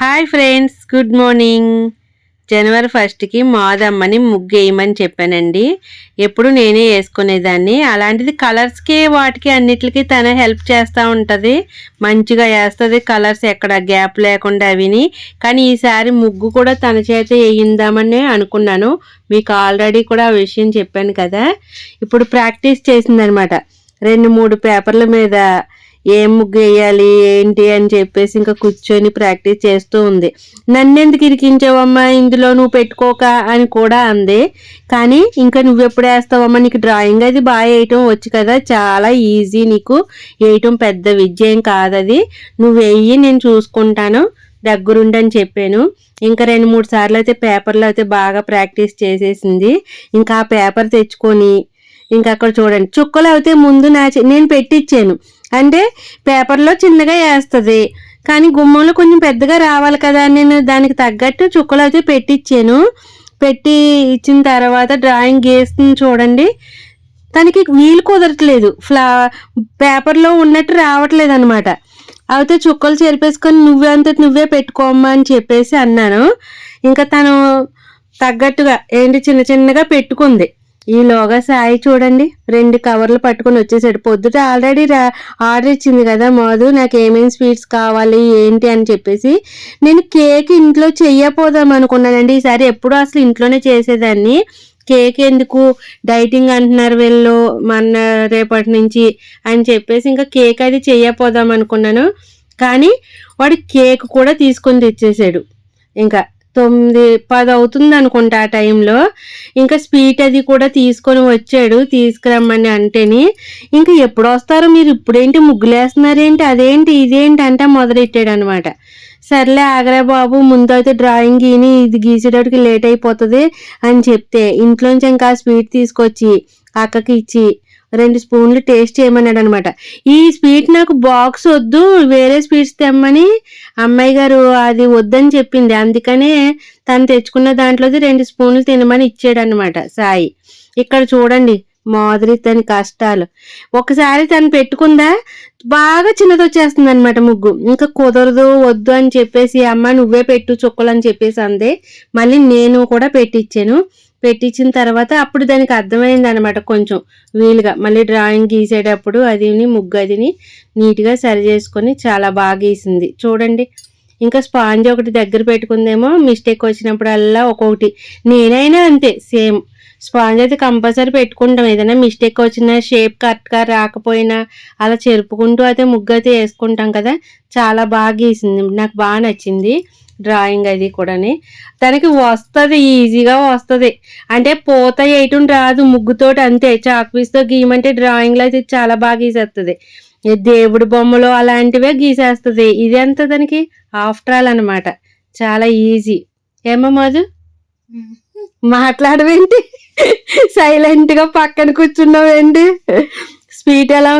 Hi friends good morning. జనవరి ఫస్ట్కి మాదమ్మని ముగ్గేయమని చెప్పానండి. ఎప్పుడు నేనే వేసుకునేదాన్ని. అలాంటిది కలర్స్కి వాటికి అన్నిటికీ తన హెల్ప్ చేస్తూ ఉంటుంది. మంచిగా వేస్తుంది కలర్స్ ఎక్కడ గ్యాప్ లేకుండా అవిని. కానీ ఈసారి ముగ్గు కూడా తన చేత వేయిందామని అనుకున్నాను. మీకు ఆల్రెడీ కూడా ఆ విషయం చెప్పాను కదా. ఇప్పుడు ప్రాక్టీస్ చేసిందనమాట. రెండు మూడు పేపర్ల మీద ఏం ముగ్గు వేయాలి ఏంటి అని చెప్పేసి ఇంకా కూర్చొని ప్రాక్టీస్ చేస్తూ ఉంది. నన్నెందుకు ఇరికించావమ్మా? ఇందులో నువ్వు పెట్టుకోక అని కూడా అంది. కానీ ఇంకా నువ్వెప్పుడు వేస్తావమ్మా? నీకు డ్రాయింగ్ అది బాగా వేయటం వచ్చు కదా. చాలా ఈజీ నీకు. వేయటం పెద్ద విజయం కాదది నువ్వు వెయ్యి నేను చూసుకుంటాను. దగ్గరుండి అని చెప్పాను. ఇంకా రెండు మూడు సార్లు అయితే పేపర్లో అయితే బాగా ప్రాక్టీస్ చేసేసింది. ఇంకా ఆ పేపర్ తెచ్చుకొని ఇంకా అక్కడ చూడండి. చుక్కలు అయితే ముందు నా చే- నేను పెట్టించాను అంటే పేపర్లో చిన్నగా వేస్తుంది. కానీ గుమ్మంలో కొంచెం పెద్దగా రావాలి కదా అని నేను దానికి తగ్గట్టు చుక్కలు అయితే పెట్టించాను పెట్టి ఇచ్చిన తర్వాత డ్రాయింగ్ గీస్తుంది చూడండి. తనకి వీలు కుదరట్లేదు. ఫ్లా పేపర్లో ఉన్నట్టు రావట్లేదు అనమాట అయితే చుక్కలు చెరిపేసుకొని నువ్వే అంతటి నువ్వే పెట్టుకోమ్మా అని చెప్పేసి అన్నాను. ఇంకా తను తగ్గట్టుగా ఏంటి చిన్న చిన్నగా పెట్టుకుంది. ఈలోగా సాయి చూడండి. రెండు కవర్లు పట్టుకొని వచ్చేసాడు. పొద్దుట ఆల్రెడీ రా ఆర్డర్ ఇచ్చింది కదా మధు నాకు ఏమేమి స్వీట్స్ కావాలి ఏంటి అని చెప్పేసి నేను కేక్ ఇంట్లో చెయ్యపోదాం అనుకున్నానండి. ఈసారి ఎప్పుడూ అసలు ఇంట్లోనే చేసేదాన్ని. కేక్ ఎందుకు? డైటింగ్ అంటున్నారు వీళ్ళు మన రేపటి నుంచి అని చెప్పేసి ఇంకా కేక్ అది చెయ్యపోదాం అనుకున్నాను. కానీ వాడు కేక్ కూడా తీసుకొని తెచ్చేసాడు. ఇంకా తొమ్మిది పది అవుతుంది అనుకుంటా ఆ టైంలో. ఇంకా స్వీట్ అది కూడా తీసుకొని వచ్చాడు తీసుకురమ్మని అంటేని. ఇంకా ఎప్పుడు వస్తారో మీరు ఇప్పుడేంటి ముగ్గులేస్తున్నారేంటి అదేంటి ఇదేంటి అంటే మొదలెట్టాడు అనమాట సర్లే ఆగరా బాబు ముందు అయితే డ్రాయింగ్ గీని ఇది గీసేటప్పటికి లేట్ అయిపోతుంది అని చెప్తే ఇంట్లోంచి ఇంకా స్వీట్ తీసుకొచ్చి అక్కకి ఇచ్చి రెండు స్పూన్లు టేస్ట్ చేయమన్నాడు అనమాట ఈ స్వీట్ నాకు బాక్స్ వద్దు వేరే స్వీట్స్ తెమ్మని అమ్మాయి గారు అది వద్దని చెప్పింది. అందుకనే తను తెచ్చుకున్న దాంట్లోది రెండు స్పూన్లు తినమని ఇచ్చాడు అనమాట సాయి. ఇక్కడ చూడండి మాదిరి తన కష్టాలు. ఒకసారి తను పెట్టుకుందా బాగా చిన్నది వచ్చేస్తుంది అనమాట ముగ్గు. ఇంకా కుదరదు వద్దు అని చెప్పేసి అమ్మ నువ్వే పెట్టు చుక్కలు అని చెప్పేసి అందే. మళ్ళీ నేను కూడా పెట్టించాను పెట్టించిన తర్వాత అప్పుడు దానికి అర్థమైంది అనమాట కొంచెం వీలుగా. మళ్ళీ డ్రాయింగ్ గీసేటప్పుడు అదిని ముగ్గు అదిని నీట్గా సరి చేసుకొని చాలా బాగా గీసింది. చూడండి. ఇంకా స్పాంజ్ ఒకటి దగ్గర పెట్టుకుందేమో మిస్టేక్ వచ్చినప్పుడల్లా ఒక్కొక్కటి. నేనైనా అంతే సేమ్. స్పాంజ్ అయితే కంపల్సరీ పెట్టుకుంటాం. ఏదైనా మిస్టేక్ వచ్చినా షేప్ కరెక్ట్గా రాకపోయినా అలా చెరుపుకుంటూ అయితే ముగ్గు అయితే వేసుకుంటాం కదా. చాలా బాగా గీసింది. నాకు బాగా నచ్చింది. డ్రాయింగ్ అది కూడాని. తనకి వస్తుంది ఈజీగా వస్తుంది. అంటే పూత వేయటం రాదు ముగ్గుతోటి అంతే. చాక్ పీస్తో గీయమంటే డ్రాయింగ్లో అయితే చాలా బాగా గీసేస్తుంది దేవుడి బొమ్మలు అలాంటివే గీసేస్తుంది. ఇది ఎంత దానికి ఆఫ్టర్ ఆల్ అనమాట చాలా ఈజీ. ఏమో మధు? మాట్లాడవేంటి? సైలెంట్గా పక్కన కూర్చున్నావేంటి? స్వీట్ ఎలా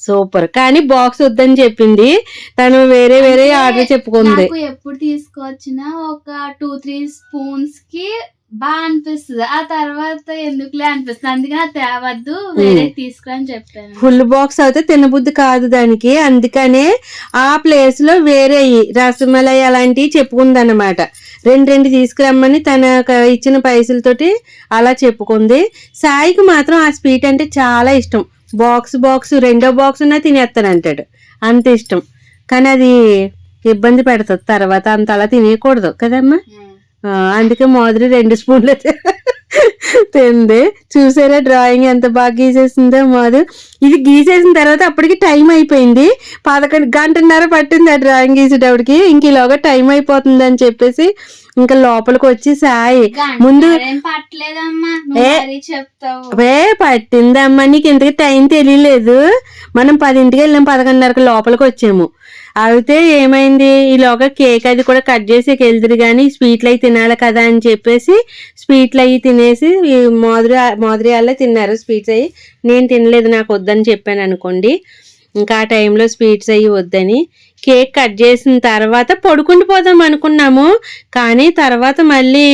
సూపర్. కానీ బాక్స్ వద్దని చెప్పింది. తను వేరే వేరే ఆర్డర్ చెప్పుకుంది. ఎప్పుడు తీసుకొచ్చినా ఒక టూ త్రీ స్పూన్స్కి బాగా అనిపిస్తుంది. ఆ తర్వాత ఎందుకులే అనిపిస్తుంది. అందుకని అది తేవద్దు వేరే తీసుకురని చెప్పాను. ఫుల్ బాక్స్ అయితే తినబుద్ధి కాదు దానికి. అందుకనే ఆ ప్లేస్లో వేరే రసమలై అలాంటివి చెప్పుకుందన్నమాట. రెండు రెండు తీసుకురమ్మని తన ఇచ్చిన పైసలతోటి అలా చెప్పుకుంది. సాయికి మాత్రం ఆ స్వీట్ అంటే చాలా ఇష్టం. బాక్స్ బాక్స్ రెండో బాక్స్ ఉన్నా తినేస్తానంటాడు అంత ఇష్టం. కానీ అది ఇబ్బంది పెడుతుంది. తర్వాత అంత అలా తినేయకూడదు కదమ్మా. అందుకే మాదిరి రెండు స్పూన్లు తింది. చూసారా డ్రాయింగ్ ఎంత బాగా గీసేసిందో మాధు. ఇది గీసేసిన తర్వాత అప్పటికి టైం అయిపోయింది. పదకొండు గంటన్నర పట్టింది ఆ డ్రాయింగ్ గీసేటప్పటికి. ఇంక ఈలోగా టైం అయిపోతుంది అని చెప్పేసి ఇంకా లోపలికి వచ్చి సాయి ముందు ఏం పట్టిందమ్మా నీకు ఇంతకి టైం తెలియలేదు. మనం పదింటికి వెళ్ళాం పదకొండున్నరకు లోపలికి వచ్చాము. అయితే ఏమైంది ఈలోగా కేక్ అది కూడా కట్ చేసి వెళ్తురు కానీ స్వీట్లు అవి తినాలి కదా అని చెప్పేసి స్వీట్లు అవి తినేసి ఈ మోదరి మోదరియాల్లో తిన్నారు స్వీట్స్ అవి నేను తినలేదు నాకు వద్దని చెప్పాను అనుకోండి. ఇంకా ఆ టైంలో స్వీట్స్ అవి వద్దని. కేక్ కట్ చేసిన తర్వాత పడుకుండి పోదాం అనుకున్నాము. కానీ తర్వాత మళ్ళీ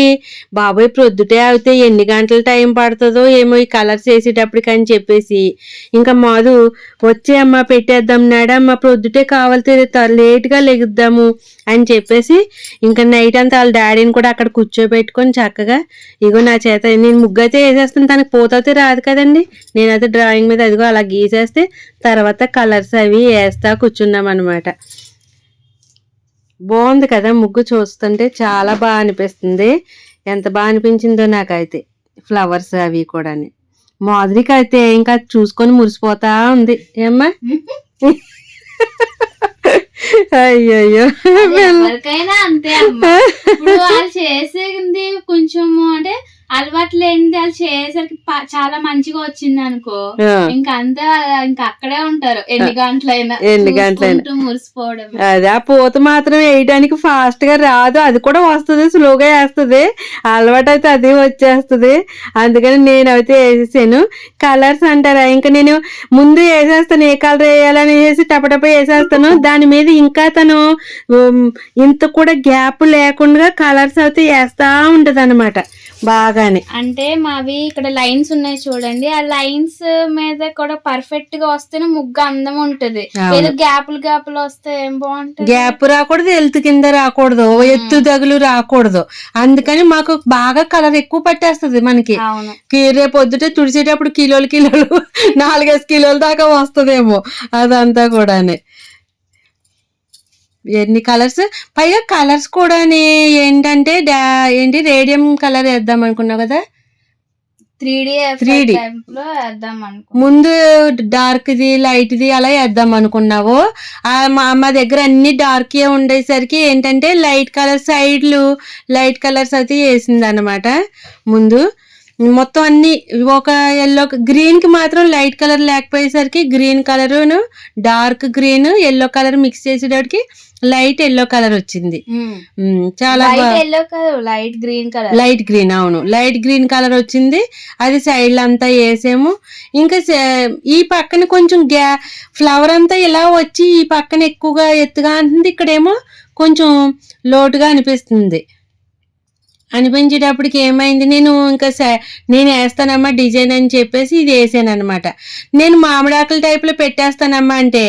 బాబాయ్ ప్రొద్దుటే అవుతే ఎన్ని గంటల టైం పడుతుందో ఏమో ఈ కలర్స్ వేసేటప్పటికి అని చెప్పేసి. ఇంకా మాధు వచ్చే అమ్మ పెట్టేద్దాం నాడమ్మ ప్రొద్దుటే కావాలి లేట్గా లెగుద్దాము అని చెప్పేసి ఇంకా నైట్ అంతా వాళ్ళ డాడీని కూడా అక్కడ కూర్చోబెట్టుకొని చక్కగా ఇగో నా చేత నేను ముగ్గు అయితే వేసేస్తాను తనకి పోతే రాదు కదండి. నేనైతే డ్రాయింగ్ మీద అదిగో అలా గీసేస్తే తర్వాత కలర్స్ అవి వేస్తా కూర్చున్నాం అనమాట బాగుంది కదా ముగ్గు చూస్తుంటే చాలా బాగా అనిపిస్తుంది. ఎంత బాగా అనిపించిందో నాకైతే ఫ్లవర్స్ అవి కూడా మాధురికి అయితే ఇంకా చూసుకొని మురిసిపోతా ఉంది. ఏమ్మా? అయ్యయ్యో. ఎవరికైనా అంతే చేసేది కొంచెము అలవాటు లేనిది చేసేసరికి ప- చాలా మంచిగా వచ్చింది అనుకో. ఇంకా అంతే ఇంకా అక్కడే ఉంటారు. ఎన్ని గంటలైనా. ఎన్ని గంటలైనా. మురిసిపోవడం అదే ఆ పూత మాత్రం వేయడానికి ఫాస్ట్గా రాదు. అది కూడా వస్తుంది స్లోగా వేస్తుంది. అలవాటు అయితే అది వచ్చేస్తుంది. అందుకని నేను అయితే వేసేసాను. కలర్స్ అంటారా? ఇంకా నేను ముందు వేసేస్తాను. ఏ కలర్ వేయాలని వేసి టపటప వేసేస్తాను. దాని మీద ఇంకా తను ఇంత కూడా గ్యాప్ లేకుండా కలర్స్ అయితే వేస్తా ఉంటది అనమాట బాగానే. అంటే మావి ఇక్కడ లైన్స్ ఉన్నాయి చూడండి. ఆ లైన్స్ మీద కూడా పర్ఫెక్ట్గా వస్తేనే ముగ్గు అందం ఉంటది. ఏదో గ్యాపులు గ్యాపులు వస్తే ఏం బాగుంటది? గ్యాప్ రాకూడదు ఎత్తు కింద రాకూడదు. ఎత్తు తగులు రాకూడదు. అందుకని మాకు బాగా కలర్ ఎక్కువ పట్టేస్తుంది మనకి. రేపు పొద్దుటే తుడిచేటప్పుడు కిలోలు కిలోలు నాలుగైదు కిలోల దాకా వస్తుందేమో. అదంతా కూడానే. ఎన్ని కలర్స్? పైగా కలర్స్ కూడా ఏంటంటే ఏంటి రేడియం కలర్ వేద్దాం అనుకున్నావు కదా? Three D 3D. టైప్లో వేద్దాం అనుకో ముందు డార్క్ ది లైట్ ది అలా వేద్దాం అనుకున్నావు. మా మా దగ్గర అన్ని డార్క్ ఉండేసరికి ఏంటంటే లైట్ కలర్ సైడ్లు లైట్ కలర్స్ అయితే వేసింది అనమాట ముందు మొత్తం అన్ని ఒక ఎల్లో గ్రీన్కి మాత్రం లైట్ కలర్ లేకపోయేసరికి green colour dark green yellow colour mix చేసేటప్పటికి లైట్ ఎల్లో కలర్ వచ్చింది. చాలా yellow colour light green colour. Light green అవును. లైట్ గ్రీన్ కలర్ వచ్చింది. అది సైడ్ అంతా వేసాము. ఇంకా ఈ పక్కన కొంచెం గ్యా ఫ్లవర్ అంతా ఇలా వచ్చి ఈ పక్కన ఎక్కువగా ఎత్తుగా ఉంటుంది ఇక్కడేమో కొంచెం లోటుగా అనిపిస్తుంది. అనిపించేటప్పటికి ఏమైంది? నేను ఇంకా నేను వేస్తానమ్మా డిజైన్ అని చెప్పేసి ఇది వేసాను అనమాట నేను మామిడాకుల టైప్లో పెట్టేస్తానమ్మా అంటే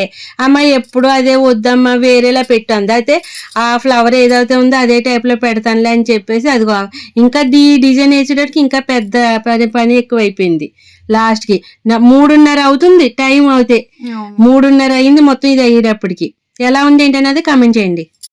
అమ్మ ఎప్పుడు అదే వద్దమ్మా వేరేలా పెట్టంది. అయితే ఆ ఫ్లవర్ ఏదైతే ఉందో అదే టైప్లో పెడతానులే అని చెప్పేసి అదిగో ఇంకా ఈ డిజైన్ వేసేటప్పటికి ఇంకా పెద్ద పని పని ఎక్కువ అయిపోయింది లాస్ట్కి నా మూడున్నర అవుతుంది టైం అవుతే. మూడున్నర అయింది మొత్తం ఇది అయ్యేటప్పటికి. ఎలా ఉంది ఏంటనేది కామెంట్ చేయండి.